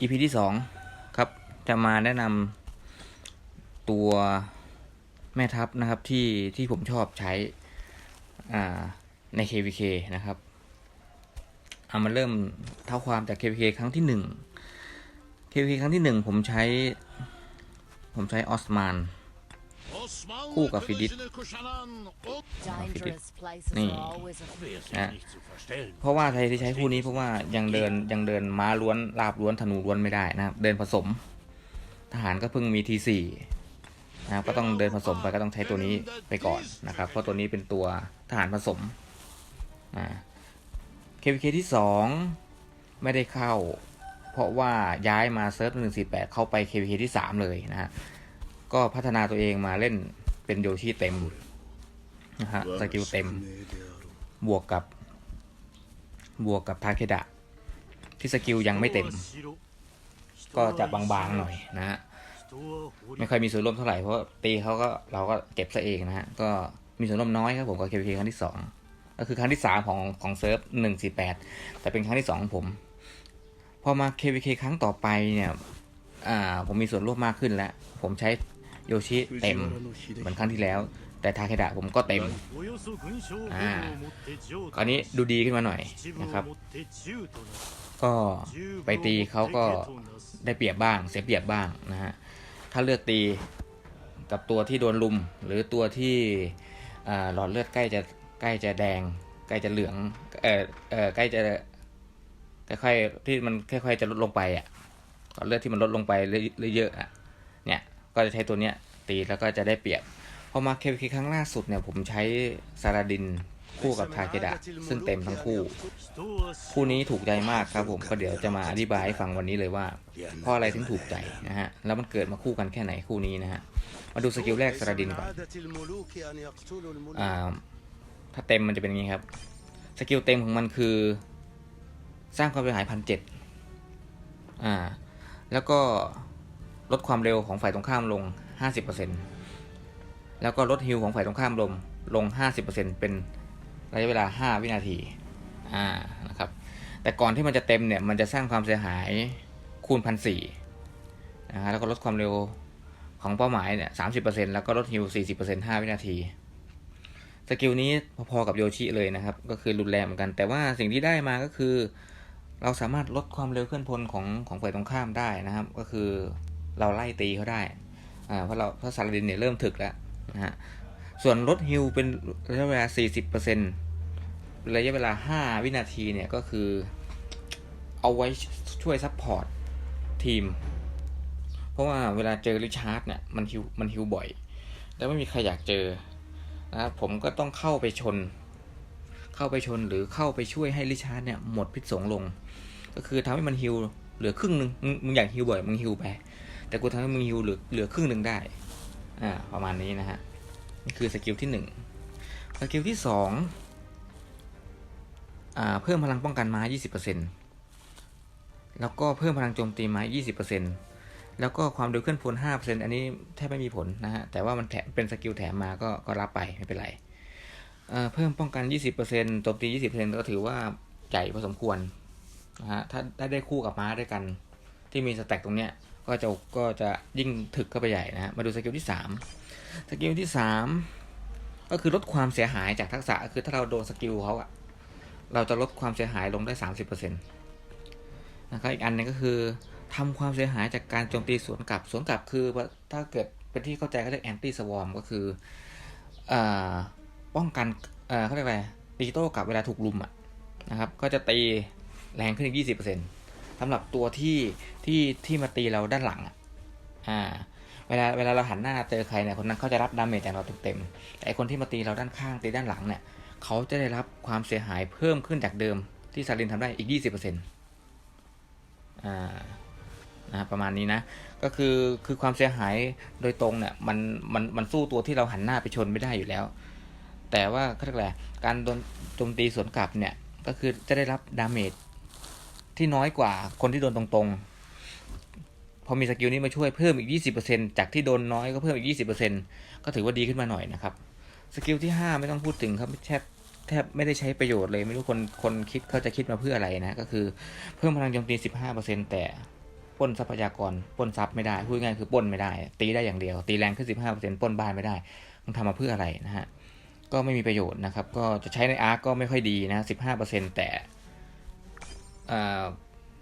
EP ที่สองครับจะมาแนะนำตัวแม่ทัพนะครับที่ที่ผมชอบใช้ใน KVK นะครับเอามาเริ่มเท่าความจาก KVK ครั้งที่หนึ่ง KVK ครั้งที่หนึ่งผมใช้ ผมใช้ออสมาน คู่กับฟิดิส Dangerous places Nee. are always a Ja. เพราะว่าไทยที่ใช้คู่นี้เพราะว่ายังเดินยังเดินม้าล้วนลาบล้วนธนูล้วนไม่ได้นะครับเดินผสม ทหารก็เพิ่งมีทีสี่นะครับก็ต้องเดินผสมไปก็ต้องใช้ตัวนี้ไปก่อนนะครับเพราะตัวนี้เป็นตัวทหารผสมอ่า KVK ที่สองไม่ได้เข้า เพราะว่าย้ายมาเซิร์ฟหนึ่งสี่แปดเข้าไป KVK ที่สามเลยนะฮะ ก็พัฒนาตัวเองมาเล่นเป็นโยชิเต็มนะฮะสกิลเต็ม บวกกับบวกกับทาเคดะ ที่สกิลยังไม่เต็ม ก็จะบางๆหน่อยนะฮะไม่ค่อยมีส่วนร่วมเท่าไหร่เพราะตีเขาก็เราก็เก็บซะเองนะฮะก็มีส่วนร่วมน้อยครับผมกับ KPK ครั้งที่สองก็คือครั้งที่สามของของเซิร์ฟหนึ่งสี่แปดแต่เป็นครั้งที่สองของผมพอมา KPK ครั้งต่อไปเนี่ย อ่า ผมมีส่วนร่วมมากขึ้นแล้ว ผมใช้ โยชิเต็มเหมือนครั้งที่แล้ว แต่ทาเคดะผมก็เต็มอ่าคราวนี้ดูดีขึ้นมาหน่อยนะครับ ก็ไปตีเขาก็ได้เปรียบบ้างเสียเปรียบบ้างนะฮะถ้าเลือกตีกับตัวที่โดนลุม หรือตัวที่หลอดเลือดใกล้จะใกล้จะแดง ใกล้จะเหลืองเออเออใกล้จะค่อยๆที่มันค่อยๆจะลดลงไปอะหลอดเลือดที่มันลดลงไปเยอะๆอะเนี่ย ก็จะใช้ตัวเนี้ยตีแล้วก็จะได้เปรียบพอมาเควิครั้งล่าสุดเนี่ยผมใช้ซาลาดินคู่กับทาเคดะซึ่งเต็มทั้งคู่ คู่นี้ถูกใจมากครับผมก็เดี๋ยวจะมาอธิบายให้ฟังวันนี้เลยว่าเพราะอะไรถึงถูกใจนะฮะแล้วมันเกิดมาคู่กันแค่ไหนคู่นี้นะฮะมาดูสกิลแรกสราดินก่อนอ่าถ้าเต็มมันจะเป็นอย่างนี้ครับ สกิลเต็มของมันคือ สร้างความเสียหายพันเจ็ดอ่า แล้วก็ ลดความเร็วของฝ่ายตรงข้ามลง 50%แล้วก็ลดฮิลของฝ่ายตรงข้ามลงลง 50%เป็นระยะเวลา 5 วินาที อ่า นะครับ แต่ก่อนที่มันจะเต็มเนี่ย มันจะสร้างความเสียหายคูณพันสี่นะฮะ แล้วก็ลดความเร็วของเป้าหมายเนี่ยสามสิบเปอร์เซ็นแล้วก็ลดฮิลสี่สิบเปอร์เซ็นห้าวินาที สกิลนี้พอๆกับโยชิเลยนะครับ ก็คือรุนแรงเหมือนกัน แต่ว่าสิ่งที่ได้มาก็คือ เราสามารถลดความเร็วเคลื่อนพลของของฝ่ายตรงข้ามได้นะครับ ก็คือ เราไล่ตีเขาได้เพราะเราเพราะซาลาดินเนี่ยเริ่มถึกแล้วนะฮะส่วนลดฮิลเป็นระยะเวลา 40%ระยะเวลา 5 วินาทีเนี่ยก็คือเอาไว้ช่วยซัพพอร์ตทีม เพราะว่าเวลาเจอริชาร์ดเนี่ยมันฮิวมันฮิวบ่อย แล้วไม่มีใครอยากเจอนะครับผมก็ต้องเข้าไปชน เข้าไปชนหรือเข้าไปช่วยให้ริชาร์ดเนี่ยหมดพิษสงลง ก็คือทำให้มันฮิวเหลือครึ่งหนึ่งมึงมึงอยากฮิวบ่อยมึงฮิวไป แต่กูทำให้มึงฮิวเหลือเหลือครึ่งหนึ่งได้ อ่า ประมาณนี้นะฮะ นี่คือสกิลที่หนึ่งสกิลที่สองอ่า เพิ่มพลังป้องกันม้า 20%แล้วก็เพิ่มพลังโจมตีม้า 20%แล้วก็ความเร็วเคลื่อนพล5%อันนี้แทบไม่มีผลนะฮะ แต่ว่ามันแถมเป็นสกิลแถมมาก็ก็รับไปไม่เป็นไรเอ่อเพิ่มป้องกัน 20%โจมตี 20%ก็ถือว่าใหญ่พอสมควรนะฮะ ถ้าได้ได้คู่กับม้าด้วยกัน ที่มีสแต็กตรงเนี้ย ก็จะก็จะยิ่งถึกเข้าไปใหญ่นะฮะมาดูสกิลที่สามสกิลที่สามก็คือลดความเสียหายจากทักษะคือถ้าเราโดนสกิลเขาอะเราจะลดความเสียหายลงได้สามสิบเปอร์เซ็นต์นะครับอีกอันหนึงก็คือทำความเสียหายจากการโจมตีสวนกลับสวนกลับคือว่าถ้าเกิดเป็นที่เข้าใจก็เรียกแอนตี้สวอมก็คืออ่าป้องกันเอ่อเขาเรียกอะไรตีโต้กลับเวลาถูกลุมอะนะครับ ก็จะตีแรงขึ้นอีกยี่สิบเปอร์เซ็นต์ สำหรับตัวที่ที่ที่มาตีเราด้านหลังอะอ่าเวลาเวลาเราหันหน้าเจอใครเนี่ยคนนั้นเขาจะรับดาเมจจากเราเต็มๆแต่ไอคนที่มาตีเราด้านข้างตีด้านหลังเนี่ยเขาจะได้รับความเสียหายเพิ่มขึ้นจากเดิมที่ซาลินทำได้อีก 20%อ่านะประมาณนี้นะ ก็คือคือความเสียหายโดยตรงเนี่ยมันมันมันสู้ตัวที่เราหันหน้าไปชนไม่ได้อยู่แล้ว แต่ว่าเขาเรียกอะไรการโดนโจมตีสวนกลับเนี่ยก็คือจะได้รับดาเมจ ที่น้อยกว่าคนที่โดนตรงๆ พอมีสกิลนี้มาช่วยเพิ่มอีก 20%จากที่โดนน้อยก็เพิ่มอีก 20%ก็ถือว่าดีขึ้นมาหน่อยนะครับ สกิลที่ 5 ไม่ต้องพูดถึงครับแทบแทบไม่ได้ใช้ประโยชน์เลย ไม่รู้คนคนคิดเขาจะคิดมาเพื่ออะไรนะ ก็คือเพิ่มพลังโจมตี 15%แต่ป้นทรัพยากรป้นทรัพย์ไม่ได้พูดง่ายคือป้นไม่ได้ ตีได้อย่างเดียว ตีแรงขึ้น 15%ป้นบ้านไม่ได้มันทำมาเพื่ออะไรนะฮะก็ไม่มีประโยชน์นะครับ ก็จะใช้ในอาร์ก็ไม่ค่อยดีนะ 15%แต่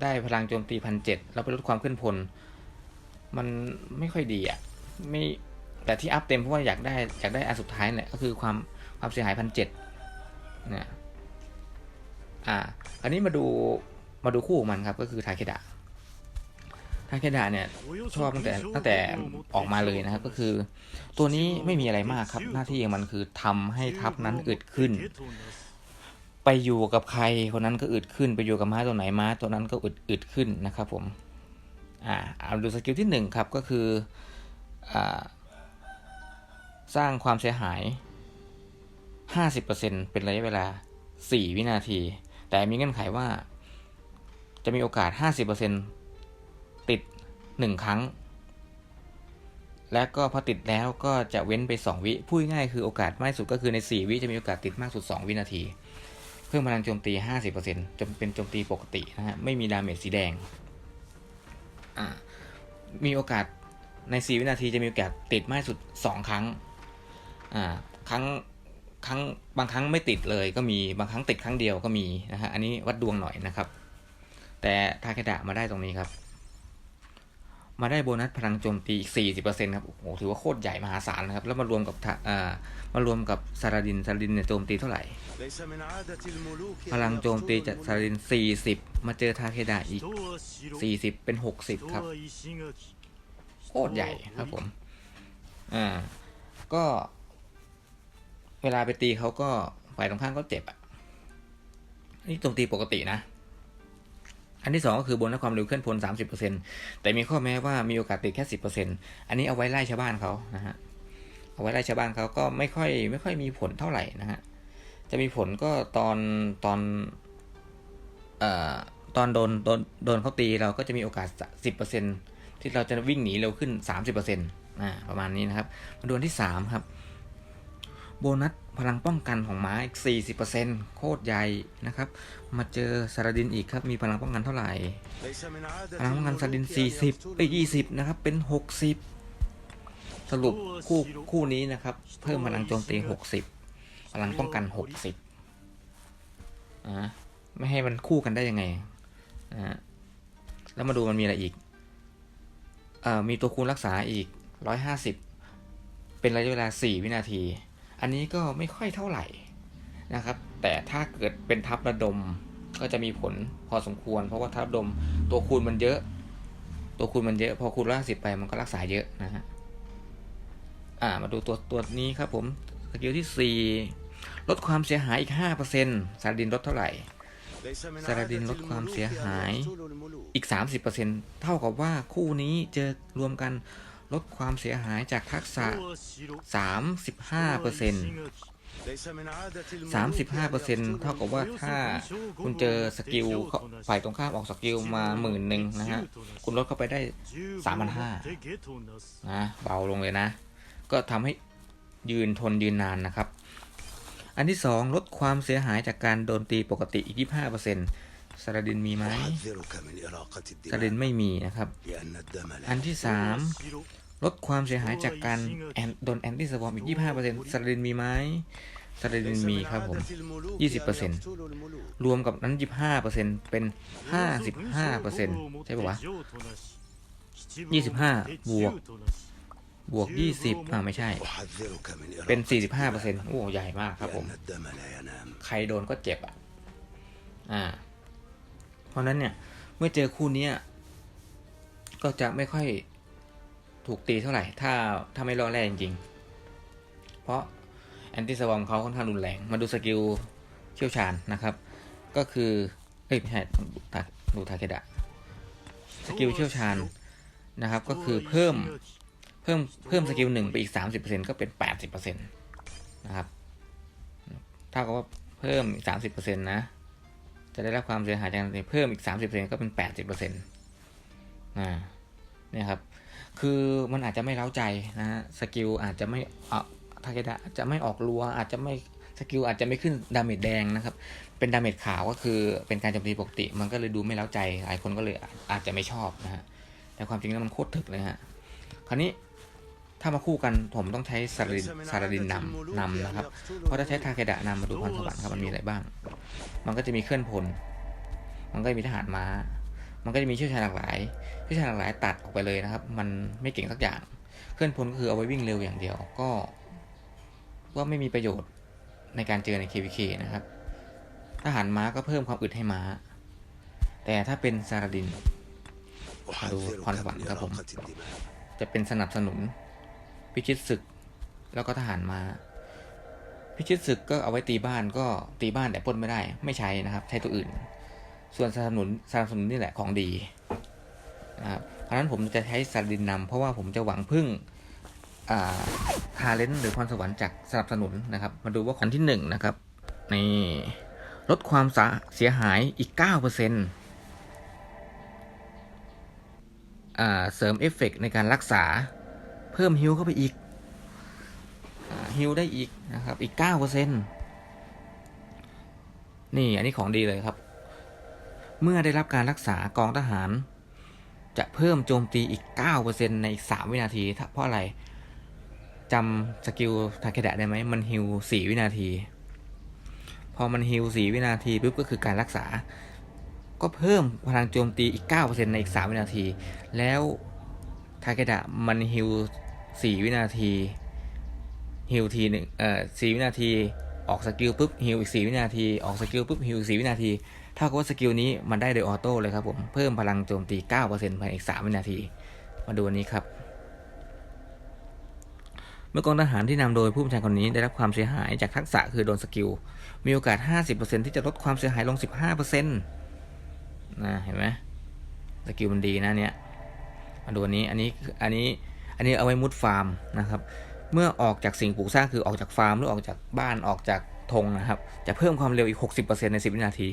ได้พลังโจมตีพันเจ็ดแล้วไปลดความขึ้นพล มันไม่ค่อยดีอะไม่แต่ที่อัพเต็มเพราะว่าอยากได้อยากได้อันสุดท้ายเนี่ยก็คือความความเสียหายพันเจ็ดเนี่ยอ่าอันนี้มาดูมาดูคู่ของมันครับก็คือทาเคดะทาเคดะเนี่ยชอบตั้งแต่ตั้งแต่ออกมาเลยนะครับ ก็คือ ตัวนี้ไม่มีอะไรมากครับหน้าที่ของมันคือทำให้ทัพนั้นอึดขึ้น ไปอยู่กับใครคนนั้นก็อึดขึ้น ไปอยู่กับม้าตัวไหนม้าตัวนั้นก็อึดอึดขึ้นนะครับผมอ่าเอาดูสกิลที่หนึ่งครับก็คืออ่าสร้างความเสียหาย 50%เป็นระยะเวลา 4 วินาที แต่มีเงื่อนไขว่า จะมีโอกาส 50%ติด 1 ครั้ง และก็พอติดแล้วก็จะเว้นไป 2 วิพูดง่ายคือโอกาสมากสุดก็คือใน 4 วิจะมีโอกาสติดมากสุด 2 วินาที พิ่มพลังโจมตี 50%จนเป็นโจมตีปกตินะฮะ ไม่มีดาเมจสีแดงอ่ามีโอกาสใน 4 วินาทีจะมีโอกาสติดมากสุด 2 ครั้งอ่าครั้ง ครั้ง บางครั้งไม่ติดเลยก็มี บางครั้งติดครั้งเดียวก็มีนะฮะ อันนี้วัดดวงหน่อยนะครับ แต่ทาเคดะมาได้ตรงนี้ครับ มาได้โบนัสพลังโจมตีอีก 40%ครับ โอ้โห ถือว่าโคตรใหญ่มหาศาลนะครับ แล้วมารวมกับอ่มารวมกับซาลาดินซาลาดินเนี่ยโจมตีเท่าไหร่ พลังโจมตีจากซาลาดิน 40 มาเจอทาเคดาอีก 40 เป็น 60 ครับ โคตรใหญ่ครับผม อ่า ก็ เวลาไปตีเขาก็ฝ่ายตรงข้างก็เจ็บอะ นี่โจมตีปกตินะ อันที่สองก็คือบนและความเร็วเคลื่อนพลสามสิบเปอร์เซ็นแต่มีข้อแม้ว่ามีโอกาสติดแค่สิบเปอร์เซ็นอันนี้เอาไว้ไล่ชาวบ้านเขานะฮะเอาไว้ไล่ชาวบ้านเขาก็ไม่ค่อยไม่ค่อยมีผลเท่าไหร่นะฮะจะมีผลก็ตอนตอนเอ่อตอนโดนโดนโดนเขาตีเราก็จะมีโอกาสสิบเปอร์เซ็นที่เราจะวิ่งหนีเร็วขึ้นสามสิบเปอร์เซ็นต์อ่าประมาณนี้นะครับมาดูอันที่สามครับ โบนัสพลังป้องกันของม้าอีก 40%โคตรใหญ่นะครับ มาเจอซาดินอีกครับ มีพลังป้องกันเท่าไหร่ พลังป้องกันซาดิน 40 เอ้ย 20 นะครับ เป็น 60 สรุปคู่คู่นี้นะครับ เพิ่มพลังโจมตี 60 พลังป้องกัน 60อ่าไม่ให้มันคู่กันได้ยังไงอ่าแล้วมาดูมันมีอะไรอีกอ่ามีตัวคูณรักษาอีก 150 เป็นระยะเวลา 4 วินาที อันนี้ก็ไม่ค่อยเท่าไหร่นะครับ แต่ถ้าเกิดเป็นทับระดมก็จะมีผลพอสมควร เพราะว่าทับระดมตัวคูณมันเยอะ ตัวคูณมันเยอะ พอคูณล่าสิบไปมันก็รักษาเยอะนะฮะอ่ามาดูตัวตัวนี้ครับผมสกิลที่ 4 ลดความเสียหายอีก5%ซาดินลดเท่าไหร่ซาดินลดความเสียหายอีก 30%เท่ากับว่าคู่นี้เจอรวมกัน ลดความเสียหายจากทักษะ 35% 35%เท่ากับว่าถ้าคุณเจอสกิลฝ่ายตรงข้ามออกสกิลมาหมื่นหนึ่งนะฮะ คุณลดเข้าไปได้ 3,500นะเบาลงเลยนะ ก็ทำให้ยืนทนยืนนานนะครับ อันที่ 2 ลดความเสียหายจากการโดนตีปกติอีก 25% ซาลดินมีไหมซาลดินไม่มีนะครับ อันที่สามลดความเสียหายจากการโดนแอนตี้สวอมอีก 25%ซาลาดินมีไหมซาลดินมีครับผม 20%รวมกับนั้น 25%เป็น 55%ใช่ปะวะ 25 บวก บวก 20อ่าไม่ใช่ เป็น 45%โอ้ ใหญ่มากครับผม ใครโดนก็เจ็บอะ อ่า ราะนั้นเนี่ยเมื่อเจอคู่นี้ก็จะไม่ค่อยถูกตีเท่าไหร่ ถ้าถ้าไม่รอดแรกจริงๆ เพราะแอนตี้สวอมเขาค่อนข้างรุนแรง มาดูสกิลเชี่ยวชาญนะครับ ก็คือเอ้ยไม่ใช่ดูทาดูทาเคดะสกิลเชี่ยวชาญนะครับ ก็คือเพิ่มเพิ่มเพิ่มสกิลหนึ่งไปอีกสามสิบเปอร์เซ็นก็เป็นแปดสิบเปอร์เซ็นตนะครับเท่ากับว่าเพิ่มอีกสามสิบเปอร์เซ็นนะ จะได้รับความเสียหายจากการตีเพิ่มอีกสามสิบเซนก็เป็นแปดสิบเปอร์เซ็นต์อ่าเนี่ยครับ คือมันอาจจะไม่เล้าใจนะฮะสกิลอาจจะไม่เอ่อทาเกดะอาจจะไม่ออกรัว อาจจะไม่สกิลอาจจะไม่ขึ้นดาเมจแดงนะครับ เป็นดาเมจขาวก็คือเป็นการโจมตีปกติ มันก็เลยดูไม่เล้าใจ หลายคนก็เลยอาจจะไม่ชอบนะฮะ แต่ความจริงแล้วมันโคตรถึกเลยฮะ คราวนี้ถ้ามาคู่กันผมต้องใช้ซาลินซาลาดินนำนำนะครับ เพราะถ้าใช้ทาเคดะนำมาดูพรสวรรค์ครับมันมีอะไรบ้าง มันก็จะมีเคลื่อนพล มันก็มีทหารม้า มันก็จะมีเชี่ยวชาญหลากหลาย เชี่ยวชาญหลากหลายตัดออกไปเลยนะครับ มันไม่เก่งสักอย่าง เคลื่อนพลก็คือเอาไว้วิ่งเร็วอย่างเดียว ก็ว่าไม่มีประโยชน์ในการเจอใน KVK นะครับ ทหารม้าก็เพิ่มความอึดให้ม้า แต่ถ้าเป็นซาราดินดูพรฝันครับผม จะเป็นสนับสนุนพิชิตศึก แล้วก็ทหารม้า พิชิตศึกก็เอาไว้ตีบ้านก็ตีบ้านแต่ปล้นไม่ได้ ไม่ใช้นะครับ ใช้ตัวอื่น ส่วนสนับสนุนสนับสนุนนี่แหละของดีนะครับเพราะนั้นผมจะใช้ซาดินนำเพราะว่าผมจะหวังพึ่งทาเลนต์หรือพรสวรรค์จากสนับสนุนนะครับ มาดูว่าอันที่หนึ่งนะครับนี่ลดความเสียหายอีกเก้าเปอร์เซ็นต์เสริมเอฟเฟกต์ในการรักษา เพิ่มฮิลเข้าไปอีก ฮิลได้อีกนะครับ อีกเก้าเปอร์เซ็นนี่อันนี้ของดีเลยครับ เมื่อได้รับการรักษากองทหาร จะเพิ่มโจมตีอีกเก้าเปอร์เซ็นในอีกสามวินาที เพราะอะไรจำสกิลทาเคดะได้ไหม มันฮิลสี่วินาที พอมันฮิลสี่วินาทีปุ๊บก็คือการรักษา ก็เพิ่มพลังโจมตีอีก 9%ในอีก 3 วินาที แล้วทาเกดะมันฮิล4วินาที ฮิลทีหนึ่งเอ่อ4วินาที ออกสกิลปุ๊บฮิลอีก4วินาที ออกสกิลปุ๊บฮิลอีก4วินาทีเท่ากับว่าสกิลนี้มันได้โดยออโต้เลยครับผม เพิ่มพลังโจมตี 9%ภายในอีก 3 วินาที มาดูอันนี้ครับ เมื่อกองทหารที่นำโดยผู้บัญชาการคนนี้ได้รับความเสียหายจากทักษะคือโดนสกิล มีโอกาส 50%ที่จะลดความเสียหายลง 15%นะเห็นไหมสกิลมันดีนะเนี่ยมาดูอันนี้ อันนี้ อันนี้ อันนี้เอาไว้มุดฟาร์มนะครับ เมื่อออกจากสิ่งปลูกสร้างคือออกจากฟาร์มหรือออกจากบ้านออกจากธงนะครับ จะเพิ่มความเร็วอีก 60%ใน 10 วินาที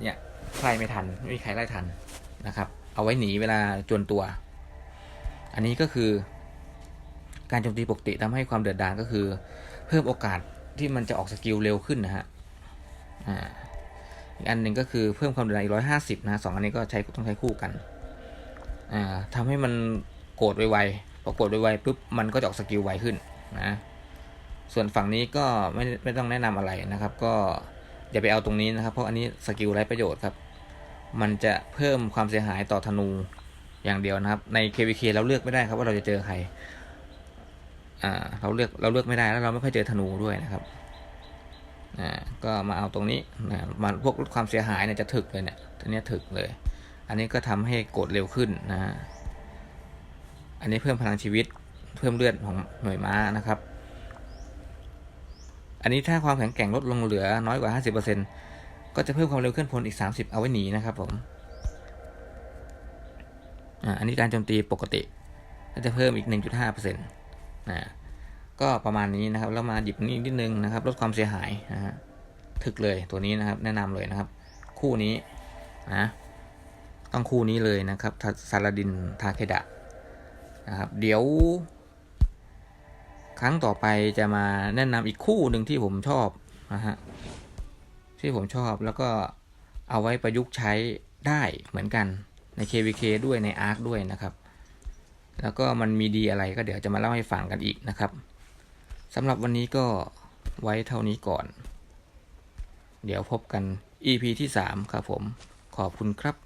เนี่ยใครไม่ทัน ไม่มีใครไล่ทันนะครับ เอาไว้หนีเวลาจวนตัว อันนี้ก็คือ การโจมตีปกติทำให้ความเดือดดาลก็คือ เพิ่มโอกาสที่มันจะออกสกิลเร็วขึ้นนะฮะอ่าอีกอันหนึ่งก็คือเพิ่มความเร็วอีกร้อยห้าสิบนะสองอันนี้ก็ใช้ต้องใช้คู่กันอ่าทำให้มันโกรธไวๆ พอกรธไวๆปุ๊บมันก็จะออกสกิลไวขึ้นนะส่วนฝั่งนี้ก็ไม่ไม่ต้องแนะนำอะไรนะครับ ก็อย่าไปเอาตรงนี้นะครับ เพราะอันนี้สกิลไร้ประโยชน์ครับ มันจะเพิ่มความเสียหายต่อธนูอย่างเดียวนะครับ ใน KVK เราเลือกไม่ได้ครับว่าเราจะเจอใครอ่าเราเลือกเราเลือกไม่ได้แล้วเราไม่ค่อยเจอธนูด้วยนะครับอ่าก็มาเอาตรงนี้นะมาพวกลดความเสียหายเนี่ยจะถึกเลยเนี่ยตัวเนี้ถึกเลย อันนี้ก็ทำให้กรธเร็วขึ้นนะฮะ อันนี้เพิ่มพลังชีวิต เพิ่มเลือดของหน่วยม้านะครับ อันนี้ถ้าความแข็งแกร่งลดลงเหลือน้อยกว่า 50%ก็จะเพิ่มความเร็วเคลื่อนพลอีก 30 เอาไว้หนีนะครับผมอันนี้การโจมตีปกติ ก็จะเพิ่มอีก 1.5%นะก็ประมาณนี้นะครับ แล้วมาหยิบนี้นิดนึงนะครับ ลดความเสียหายนะฮะถึกเลยตัวนี้นะครับ แนะนำเลยนะครับ คู่นี้นะต้องคู่นี้เลยนะครับซาลาดินทาเคดะ นะครับ เดี๋ยว ครั้งต่อไปจะมาแนะนำอีกคู่หนึ่งที่ผมชอบนะฮะที่ผมชอบแล้วก็เอาไว้ประยุกต์ใช้ได้เหมือนกันใน KVK ด้วยใน ARK ด้วยนะครับ แล้วก็มันมีดีอะไรก็เดี๋ยวจะมาเล่าให้ฟังกันอีกนะครับสำหรับวันนี้ก็ไว้เท่านี้ก่อน เดี๋ยวพบกัน EP ที่ 3 ครับผม ขอบคุณครับ